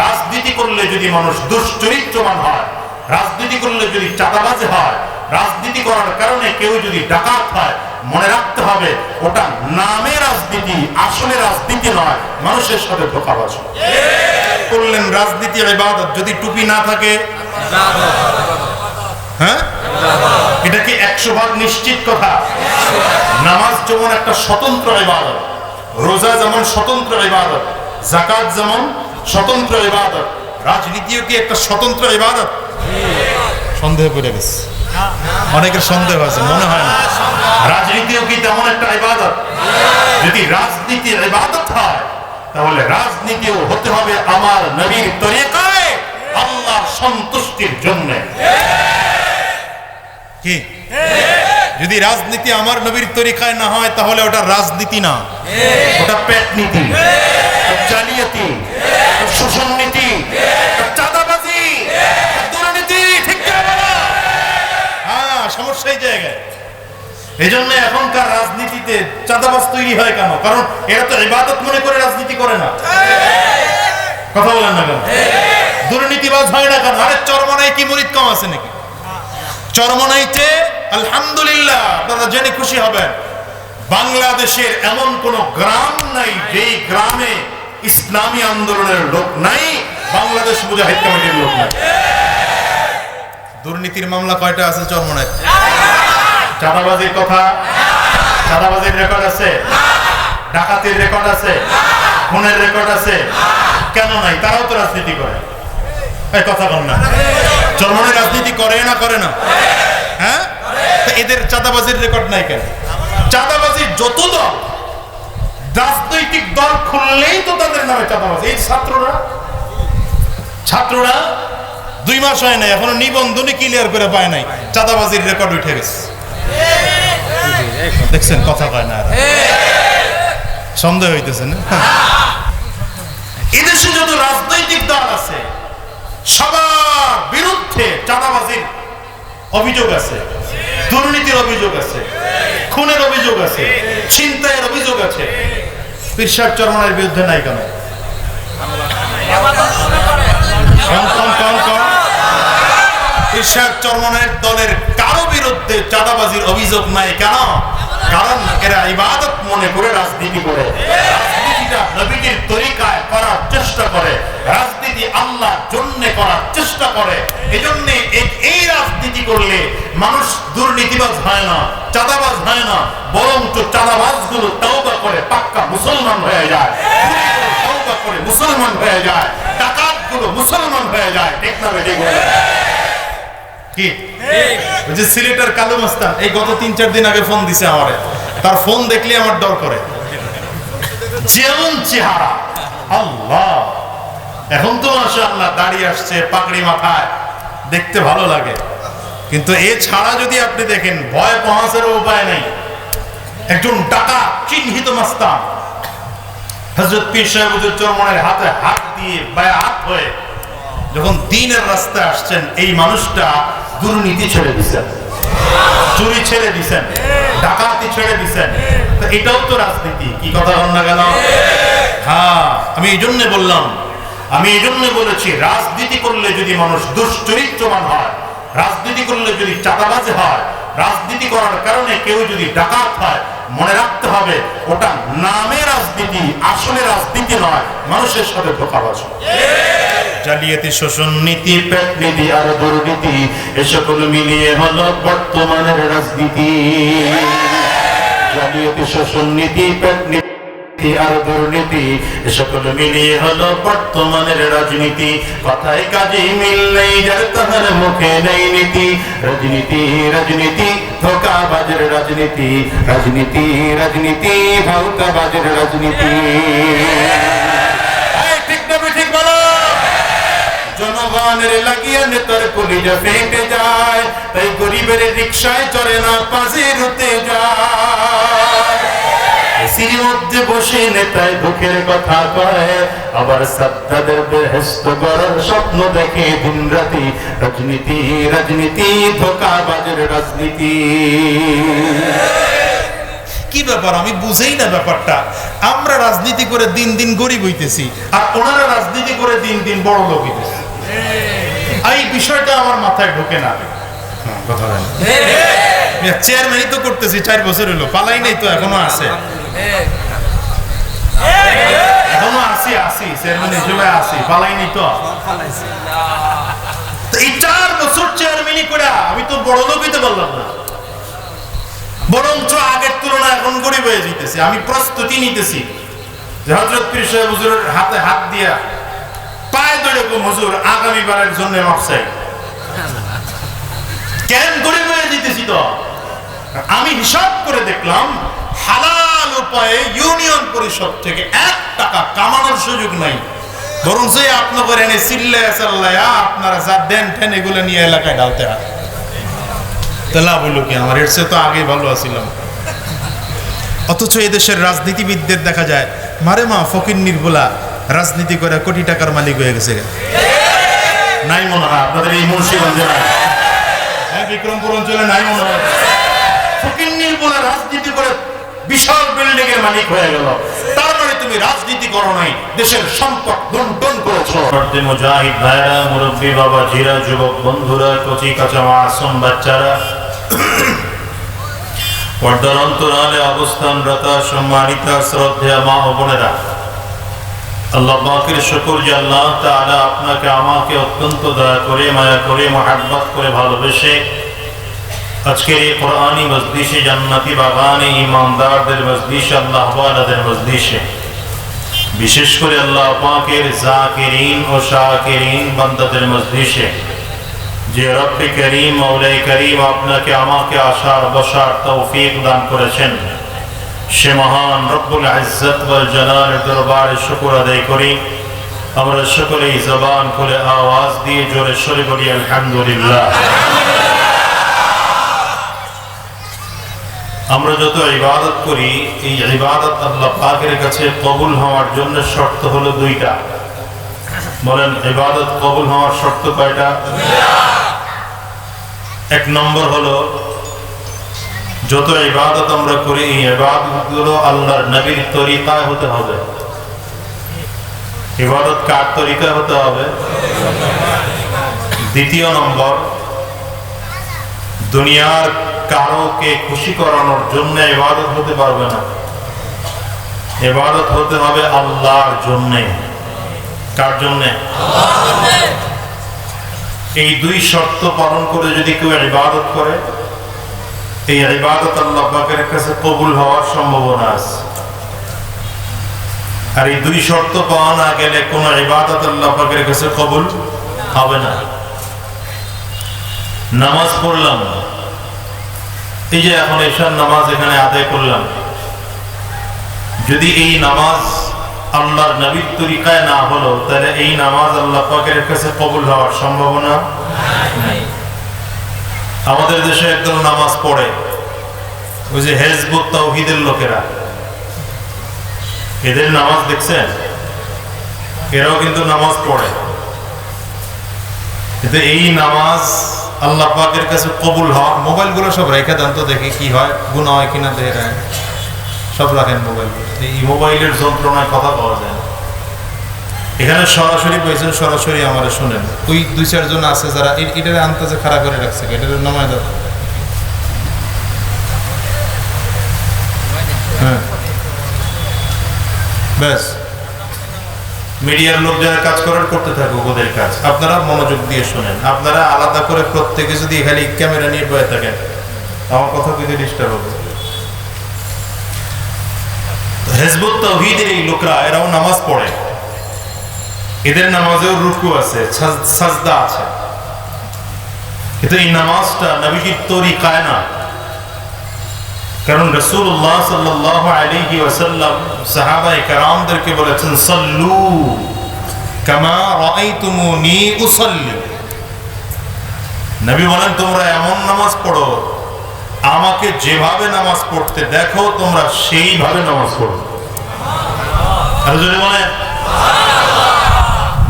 রাজনীতি করলে যদি মানুষ দুশ্চরিত্রবান হয়, রাজনীতি করলে যদি চাঁদাবাজ হয়, রাজনীতি করার কারণে কেউ যদি ডাকাত হয়, মনে রাখতে হবে ওটা নামে রাজনীতি, আসলে রাজনীতি নয়, মানুষের সাথে ধোকাবাজ। করলেন রাজনীতি ইবাদত, যদি টুপি না থাকে? হ্যাঁ? এটা কি একশো ভাগ নিশ্চিত কথা? নামাজ যেমন একটা স্বতন্ত্র ইবাদত, রোজা যেমন স্বতন্ত্র ইবাদত জাকাত যেমন স্বতন্ত্র ইবাদত। রাজনীতিও কি একটা স্বতন্ত্র ইবাদত? সন্দেহ করে গেছে। অনেকের সন্দেহ আছে, মনে হয় না। রাজনীতিও কি তেমন একটা ইবাদত? যদি রাজনীতি ইবাদত হয়, তাহলে রাজনীতিও হতে হবে আমার নবীর তরিকায়, আল্লাহর সন্তুষ্টির জন্য। কি? যদি রাজনীতি আমার নবীর তরিকায় না হয়, তাহলে ওটা রাজনীতি না। ওটা পেট নীতি জালিয়াতি। শোষণ হ্যাঁ হয় কেন? কারণ এরা তো ইবাদত কি মরিদ কম আছে নাকি? চরমনাইতে আলহামদুলিল্লাহ আপনারা জেনে খুশি হবেন, বাংলাদেশের এমন কোন গ্রাম নাই যেই গ্রামে ইসলামী আন্দোলনের লোক নাই বাংলাদেশ মুজাহিদ কমিটির লোক নাই। দুর্নীতির মামলা কয়টা আছে চরমনায়? চাঁদাবাজির কথা? চাঁদাবাজির রেকর্ড আছে? ডাকাতির রেকর্ড আছে? খুনের রেকর্ড আছে? কেন নাই? তারাও তো রাজনীতি করে। এই কথা বল না। চরমনে রাজনীতি করে না করে না? হ্যাঁ? এদের চাঁদাবাজির রেকর্ড নাই কেন? চাঁদাবাজির যত দল রাজনৈতিক দল খুললেই তো তাদের নামে চাঁদাবাজি। এই ছাত্ররা? ছাত্ররা দুই মাস হয় নাই, এখনও নিবন্ধনই ক্লিয়ার করে পায় নাই, চাঁদাবাজির রেকর্ড উঠে গেছে। দেখছেন, কথা কয় না সন্দেহ হইতেছে না? এদেশে যত রাজনৈতিক দল আছে, সবার বিরুদ্ধে চাঁদাবাজির অভিযোগ আছে। দুর্নীতির অভিযোগ আছে, খুনের অভিযোগ আছে, ছিনতাইয়ের অভিযোগ আছে। পিরসাদ চরমনের বিরুদ্ধে নাই কেন? চাঁদাবাজির অভিযোগ নাই কেন? কারণ এরা ইবাদত মনে করে রাজনীতি করে। রাজনীতিটা নবীজির তরিকায় করার চেষ্টা করে, রাজনীতি আল্লাহর জন্য করার চেষ্টা করে, এজন্য এই- রাজনীতি করলে মানুষ দুর্নীতিবাজ হয় না, চাঁদাবাজ হয় না বরং তো চাঁদাবাজগুলো তওবা করে পাক্কা মুসলমান হয়ে যায়। করে মুসলমান হয়ে যায় ডাকাতগুলো মুসলমান হয়ে যায় কি? যে সিলেটের কালু মাস্তান, এই গত তিন চার দিন আগে ফোন দিছে আমারে। তার ফোন দেখলে আমার ডর করে। যেমন চেহারা। আল্লাহ। এখন তো মাশাআল্লাহ দাঁড়িয়ে আসছে পাকড়ি মাথায়। দেখতে ভালো লাগে। কিন্তু এ ছাড়া যদি আপনি দেখেন, ভয় পহাসের উপায় নেই। একজন টাকা চিহ্নিত মাস্তান। হজরত পীর সাহেব হুজুর চরমনের হাতে হাত দিয়ে হাত হয়ে যখন দিনের রাস্তায় আসছেন, এই মানুষটা দুর্নীতি ছেড়ে দিছেন চুরি ছেড়ে দিছেন। ডাকাতি ছেড়ে দিছেন। তো এটাও তো রাজনীতি। কি কথা বল গেল হ্যাঁ আমি এই জন্য বললাম, আমি এই জন্য বলেছি, রাজনীতি করলে যদি মানুষ দুশ্চরিত্রবান হয়, রাজনীতি করলে যদি চাঁদাবাজ হয়, রাজনীতি করার কারণে কেউ যদি ডাকাত হয়, মনে রাখতে হবে, ওটা নামে রাজনীতি, আসলে রাজনীতি নয়, মানুষের সাথে ধোকাবাজ। জালিয়াতি শোষণ নীতি, পেট নীতি। আর দুর্নীতি, এ সকল মিলিয়ে হলো বর্তমানের রাজনীতি। জালিয়াতি শোষণ নীতি, পেট নীতি আর দুর্নীতি সকল মিলিয়ে হলো বর্তমানের রাজনীতি। কথায় কাজে মিল নেই, যার তাহার মুখে নেই নীতি। রাজনীতি রাজনীতি, ধোকাবাজের রাজনীতি। রাজনীতি রাজনীতি রাজনীতি এই, ঠিক না ঠিক বলো জনগণের নেতার কলিজা যায়, তাই গরিবের রিক্সায় চড়ে না পাশে রুতে যায়। মধ্যে বসে নেতায় দুঃখের কথা কয়, আবার বেহেস্ত করার স্বপ্ন দেখে দিন রাতি রাজনীতি রাজনীতি, ধোকাবাজের রাজনীতি। কি ব্যাপার? আমি বুঝেই না ব্যাপারটা। আমরা রাজনীতি করে দিন দিন গরিব হইতেছি, আর ওনারা রাজনীতি করে দিন দিন বড় লোক হইতেছে। এই বিষয়টা আমার মাথায় ঢোকে না। কথা বলেন। চেয়ারম্যানই তো করতেছি চার বছর হলো পালাই নাই তো এখনও আছে। এখনও আসি আসি চেয়ারম্যান হিসেবে আসি পালাই নাই তো। তো এই চার বছর চেয়ারম্যানই করে আমি তো বড় লোক হইতে পারলাম না। বরঞ্চ আগের তুলনায় এখন গরিব হয়ে যেতেছি আমি প্রস্তুতি নিতেছি। যে হজরত পীর সাহেব হুজুরের হাতে হাত দিয়া পায়ে ধরে কম হুজুর আগামী বারের জন্য কেন হয়ে যেতেছি তো? আমি হিসাব করে দেখলাম, হালাল উপায়ে ইউনিয়ন পরিষদ থেকে এক টাকা কামানোর সুযোগ নাই। বরং সে আপনাদের এনে আপনারা যা দেন ঠেন এগুলো নিয়ে এলাকায় ঢালতে হয়। তা লাভ কি? আমার এর তো আগে ভালো আছিলাম। অথচ এদেশের রাজনীতিবিদদের দেখা যায়, মারে মা ফকির নির্বলা, রাজনীতি করে কোটি টাকার মালিক হয়ে গেছে নাই মনে হয়। আপনাদের এই মুন্সিগঞ্জে হ্যাঁ বিক্রমপুর অঞ্চলে নাই মনে হয়। বন্ধুরা, কচি অবস্থানরত, সম্মানিত শ্রদ্ধা মা বোনেরা। আল্লাহ শুকর যে আল্লাহ তাআলা আপনাকে, আমাকে অত্যন্ত দয়া করে, মায়া করে, মহাব্বত করে ভালোবেসে আজকের এই কোরআনী মজলিসে, জান্নাতি বাগানে, ইমানদারদের বিশেষ করে আল্লাহ পাকের জাকিরিন ও শাকিরিন বান্দাদের মজলিসে, যে রব্বে করিম মৌলাই করিম আপনাকে, আমাকে আসার বসার তৌফিক দান করেছেন। সে মহান রব্বুল ইজ্জত ওয়াল জালালের দরবারে শুকর আদায় করি। আমরা সকলেই জবান খুলে আওয়াজ দিয়ে জোরে সরে বলি, আলহামদুলিল্লাহ। আমরা যত ইবাদত করি, এই ইবাদত আল্লাহ পাকের কাছে কবুল হওয়ার জন্য শর্ত হলো দুইটা। বলেন, ইবাদত কবুল হওয়ার শর্ত কয়টা? এক নম্বর হলো যত ইবাদত আমরা করি এই ইবাদতগুলো আল্লাহর নবীর তরিকায় হতে হবে। ইবাদত কার তরিকায় হতে হবে? দ্বিতীয় নম্বর দুনিয়ার কারোকে খুশি করানোর জন্য ইবাদত হতে পারবে না। ইবাদত হতে হবে আল্লাহর জন্যে। কার জন্যে। এই দুই শর্ত পালন করে যদি কেউ ইবাদত করে এই ইবাদত আল্লাহ পাকের কাছে কবুল হওয়ার সম্ভাবনা আছে। আর এই দুই শর্ত পাওয়া না গেলে কোন ইবাদত আল্লাহ পাকের কাছে কবুল হবে না। নামাজ পড়লাম। এই যে এখন এশার নামাজ এখানে আদায় করলাম। যদি এই নামাজ আল্লাহর নবীর তরিকায় না হলো, তাহলে এই নামাজ আল্লাহ পাকের কাছে কবুল হওয়ার সম্ভাবনা নেই। আমাদের দেশে একদম নামাজ পড়ে। ওই যে হেজবুত তাওহিদের লোকেরা। এদের নামাজ দেখছেন? এরাও কিন্তু নামাজ পড়ে। কিন্তু এই নামাজ আল্লাহ পাকের কাছে কবুল হওয়া, মোবাইলগুলো সব রেখে দেন তো দেখি কি হয় গুণা হয় কিনা দেখে সব রাখেন মোবাইল এই মোবাইলের যন্ত্রণায় কথা পাওয়া যায় না। এখানে সরাসরি বলছেন সরাসরি আমার শুনেন। ওই দুই, চারজন আছে যারা এটারে আনতেছে খারাপ করে রাখছে এটারে নামায় দাও। হ্যাঁ। ব্যাস। মিডিয়ার লোক যারা কাজ করার করতে থাকুক ওদের কাজ। আপনারা মনোযোগ দিয়ে শোনেন। আপনারা আলাদা করে প্রত্যেকে যদি খালি ক্যামেরা নিয়ে বয়ে থাকেন, আমার কথা কিন্তু ডিস্টার্ব হবে। হেজবুত তৌহিদের এই লোকরা, এরাও নামাজ পড়ে। এদের নামাজেও রুকু আছে সাজদা আছে। কিন্তু এই নামাজটা নবীজির তরিকায় না। কারণ রসুল্লাহ সাল্লাহ আলাইহি ওয়াসাল্লাম সাহাবায়ে কেরামদেরকে বলেছেন, সল্লু কামা রাআইতুমুনি উসাল্লি। নবী বলেন, তোমরা এমন নামাজ পড়ো, আমাকে যেভাবে নামাজ পড়তে দেখো, তোমরা সেইভাবে নামাজ পড়ো। আর যদি বলেন।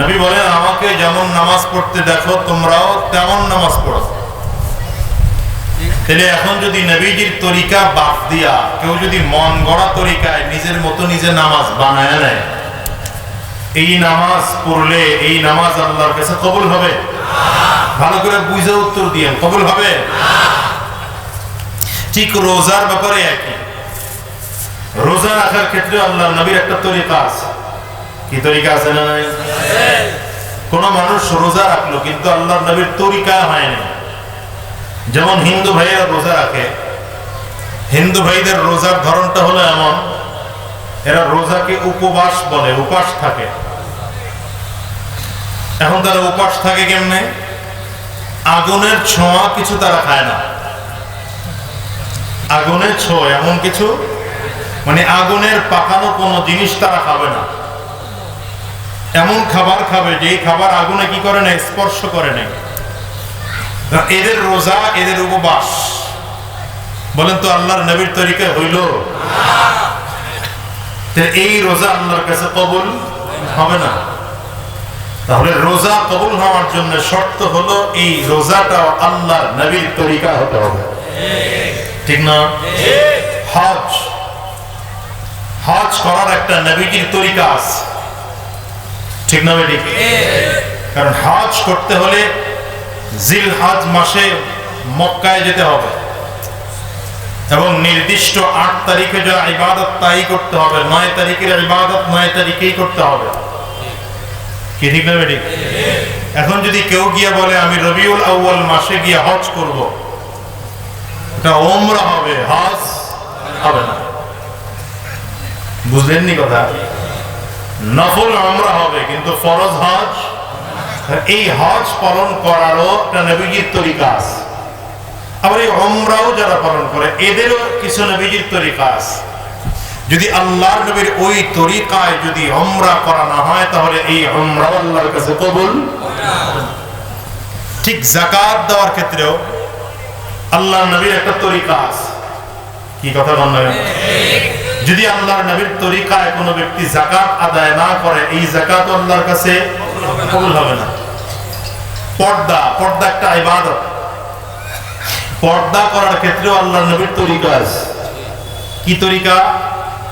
নবী বলেন, আমাকে যেমন নামাজ পড়তে দেখো, তোমরাও তেমন নামাজ পড়ো। তাহলে এখন যদি নবীজির তরিকা বাদ দিয়া, কেউ যদি মন গড়া তরিকায় নিজের মতো নিজে নামাজ বানায় নেয়, এই নামাজ পড়লে এই নামাজ আল্লাহর কাছে কবুল হবে? ভালো করে বুঝে উত্তর দিয়ে কবুল হবে? ঠিক রোজার ব্যাপারে একই। রোজা রাখার ক্ষেত্রে আল্লাহ নবীর একটা তরিকা আছে। কি তরিকা আছে না নাই? কোন মানুষ রোজা রাখল, কিন্তু আল্লাহ নবীর তরিকা হয়নি। যেমন হিন্দু ভাইয়েরা রোজা রাখে, হিন্দু ভাইদের রোজার ধরনটা হলো এমন, এরা রোজাকে উপবাস বলে, উপাস থাকে। এখন তারা উপাস থাকে কেমনে? আগুনের ছোঁয়া কিছু তারা খায় না। আগুনের ছোঁয়া এমন কিছু মানে আগুনের পাকানো কোনো জিনিস তারা খাবে না। এমন খাবার খাবে যে খাবার আগুনে কি করে না স্পর্শ করে না, এদের রোজা, এদের উপবাস। বলেন তো আল্লাহর নবীর তরিকা হইল? এই রোজা আল্লাহর কাছে কবুল হবে না। তাহলে রোজা কবুল হওয়ার জন্য শর্ত হলো এই রোজাটা আল্লাহর নবীর তরিকা হতে হবে। ঠিক না? হজ। হজ করার একটা নবীজির তরিকা আছে। ঠিক না বেটি কারণ হজ করতে হলে জিল হজ মাসে মক্কায় যেতে হবে। এবং নির্দিষ্ট আট তারিখে যা ইবাদত তাই করতে হবে। নয় তারিখের ইবাদত নয় তারিখেই করতে হবে। কি ঠিক না বেটি এখন যদি কেউ গিয়ে বলে, আমি রবিউল আউ্য়াল মাসে গিয়ে হজ করব, এটা ওমরা হবে, হজ হবে না। বুঝলেননি কথা? নফল আমরা হবে, কিন্তু ফরজ হজ? এই হজ পালন করারও একটা নবীজির তরিকা আছে। আবার এই অমরাও যারা পালন করে, এদেরও কিছু নবীজির তরিকা আছে। যদি আল্লাহর নবীর ওই তরিকায় যদি অমরা করা না হয়, তাহলে এই অমরাও আল্লাহর কাছে কবুল ঠিক জাকাত দেওয়ার ক্ষেত্রেও আল্লাহ নবীর একটা তরিকা আছে। কি কথা বন্ধ যদি আল্লাহর নবীর তরিকায় কোনো ব্যক্তি জাকাত আদায় না করে, এই জাকাত আল্লাহর কাছে কবুল হবে না। পর্দা পর্দা একটা ইবাদত। পর্দা করার ক্ষেত্রেও আল্লাহর নবীর তরিকা আছে। কি তরিকা?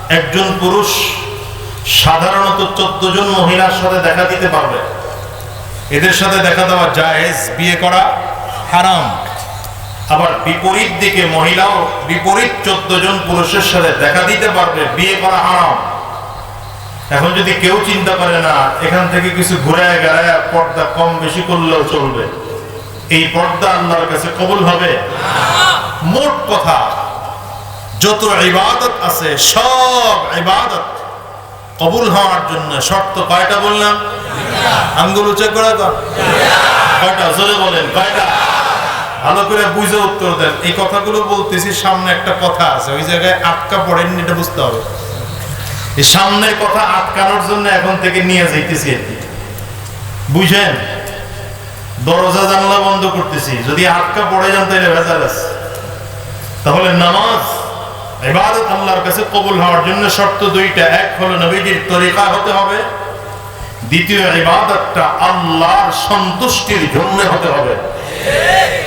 একজন পুরুষ সাধারণত চোদ্দ জন মহিলার সাথে দেখা দিতে পারবে। এদের সাথে দেখা দেওয়া জায়েজ, বিয়ে করা হারাম। আবার বিপরীত দিকে মহিলাও বিপরীত চোদ্দ জন পুরুষের সাথে দেখা দিতে পারবে, বিয়ে করা হারাম। এখন যদি কেউ চিন্তা করে না, এখান থেকে কিছু ঘুরে গেলে পর্দা কম বেশি করলেও চলবে। এই পর্দা আল্লাহর কাছে কবুল হবে? মোট কথা, যত ইবাদত আছে, সব ইবাদত কবুল হওয়ার জন্য শর্ত কয়টা বললাম? আঙ্গুল উঁচা কর কয়টা? জোরে বলেন, কয়টা? ভালো করে বুঝে উত্তর দেন। এই কথাগুলো বলতেছি, সামনে একটা কথা আছে, ওই জায়গায় আটকা পড়েননি এটা বুঝতে হবে। এই সামনের কথা আটকানোর জন্য এখন থেকে নিয়ে যাইতেছি আর কি। বুঝেন? দরজা জানলা বন্ধ করতেছি। যদি আটকা পড়ে যান তাহলে ভেজাল আছে। তাহলে নামাজ, ইবাদত আল্লাহর কাছে কবুল হওয়ার জন্য শর্ত দুইটা। এক হলো নবীজির তরিকা হতে হবে। দ্বিতীয় ইবাদতটা আল্লাহর সন্তুষ্টির জন্য হতে হবে।